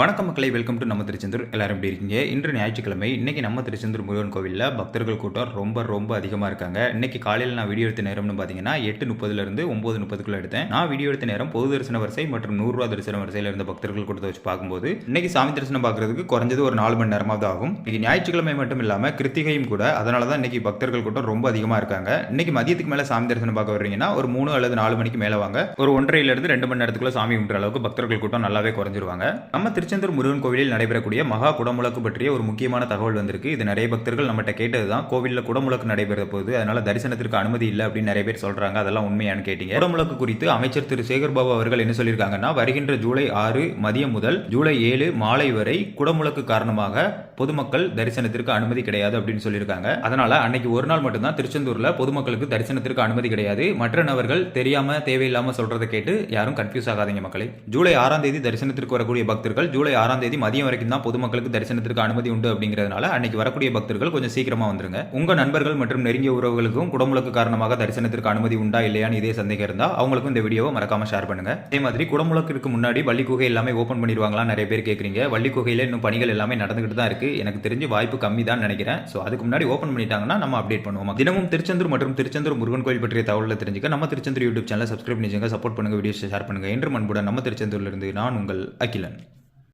வணக்கம் மக்களை welcome to நம்ம திருச்செந்தூர். எல்லாரும் எப்படி இருக்கீங்க? இன்று ஞாயிற்றுக்கிழமை. இன்னைக்கு நம்ம திருச்செந்தூர் முருகன் கோவிலில் பக்தர்கள் கூட்டம் ரொம்ப ரொம்ப அதிகமாக இருக்காங்க. இன்றைக்கி காலையில் நான் வீடியோ எடுத்த நேரம்னு பார்த்தீங்கன்னா எட்டு முப்பதுலேருந்து ஒம்பது முப்பதுக்குள்ளே முப்பதுக்குள்ள எடுத்தேன். நான் வீடியோ எடுத்த நேரம் பொது தரிசன வரிசை மற்றும் நூறுரூவா தரிசன வரிசையில் இருந்த பக்தர்கள் கூட்டத்தை வச்சு பார்க்கும்போது இன்னைக்கு சாமி தரிசனம் பார்க்குறதுக்கு குறைஞ்சது ஒரு நாலு மணி நேரமாவது ஆகும். இன்றைக்கி ஞாயிற்றுக்கிழமை மட்டும் இல்லாமல் கிருத்திகையும் கூட அதனால தான் இன்னைக்கு பக்தர்கள் கூட்டம் ரொம்ப அதிகமாக இருக்காங்க. இன்னைக்கு மதியத்துக்கு மேலே சாமி தரிசனம் பார்க்க வர்றீங்கன்னா ஒரு மூணு அல்லது நாலு மணிக்கு மேலே வாங்க. ஒரு ஒன்றரைல ரெண்டு மணி நேரத்துக்குள்ள சாமி கும்பிட்ற அளவுக்கு பக்தர்கள் கூட்டம் நல்லாவே குறைஞ்சிருவாங்க. நம்ம திருச்செந்தூர் முருகன் கோவிலில் நடைபெறக்கூடிய மகா குடமுழக்கு பற்றிய ஒரு முக்கியமான தகவல் வந்திருக்கு. இது நிறைய பக்தர்கள் நம்மகிட்ட கேட்டது தான் கோவிலில் குடமுழக்கு நடைபெற போது அதனால தரிசனத்திற்கு அனுமதி இல்லை அப்படின்னு நிறைய பேர் சொல்றாங்க. அதெல்லாம் உண்மையானு கேட்டீங்க. குடமுழக்கு குறித்து அமைச்சர் திரு. சேகர்பாபு அவர்கள் என்ன சொல்லியிருக்காங்கன்னா வருகின்ற ஜூலை ஆறு மதியம் முதல் ஜூலை ஏழு மாலை வரை குடமுழக்கு காரணமாக பொதுமக்கள் தரிசனத்திற்கு அனுமதி கிடையாது அப்படின்னு சொல்லியிருக்காங்க. அதனால அன்னைக்கு ஒரு நாள் மட்டும்தான் திருச்செந்தூர்ல பொதுமக்களுக்கு தரிசனத்திற்கு அனுமதி கிடையாது. மற்ற நபர்கள் தெரியாம தேவையில்லாம சொல்றதை கேட்டு யாரும் கன்ஃபியூஸ் ஆகாதீங்க மக்களை. ஜூலை ஆறாம் தேதி தரிசனத்திற்கு வரக்கூடிய பக்தர்கள் ஜூலை ஆறாம் தேதி மதியம் வரைக்கும் தான் பொதுமக்களுக்கு தரிசனத்திற்கு அனுமதி உண்டு அப்படிங்கிறதுனால அன்னைக்கு வரக்கூடிய பக்தர்கள் கொஞ்சம் சீக்கிரமா வந்துருங்க. உங்க நண்பர்கள் மற்றும் நெருங்கிய உறவுகளுக்கும் குடமுழக்கு காரணமாக தரிசனத்திற்கு அனுமதி உண்டா இல்லையான்னு இதே சந்தேகம் இருந்தா அவங்களுக்கும் இந்த வீடியோவை மறக்காம ஷேர் பண்ணுங்க. அதே மாதிரி குடமுழக்கிற்கு முன்னாடி வள்ளி குகை எல்லாமே ஓப்பன் பண்ணிடுவாங்களா நிறைய பேர் கேட்குறீங்க வள்ளி குகையில இன்னும் பணிகள் எல்லாமே நடந்துகிட்டு தான் இருக்கு. எனக்கு தெரிஞ்சு வாய்ப்பு கம்மி தான் நினைக்கிறேன். ஸோ அதுக்கு முன்னாடி ஓப்பன் பண்ணிட்டாங்கன்னா நம்ம அப்டேட் பண்ணுவோம். தினமும் திருச்செந்தூர் மற்றும் திருச்செந்தூர் முருகன் கோயில் பற்றிய தகவலை தெரிஞ்சுக்க நம்ம திருச்செந்தூர் யூடியூப் சேனலை சப்ஸ்கிரைப் பண்ணிச்சுங்க சப்போர்ட் பண்ணுங்க. வீடியோஸ் ஷேர் பண்ணுங்க. என்று மண்புடன் நம்ம திருச்செந்தூர்ல இருந்து நான் உங்கள் அகிலன்.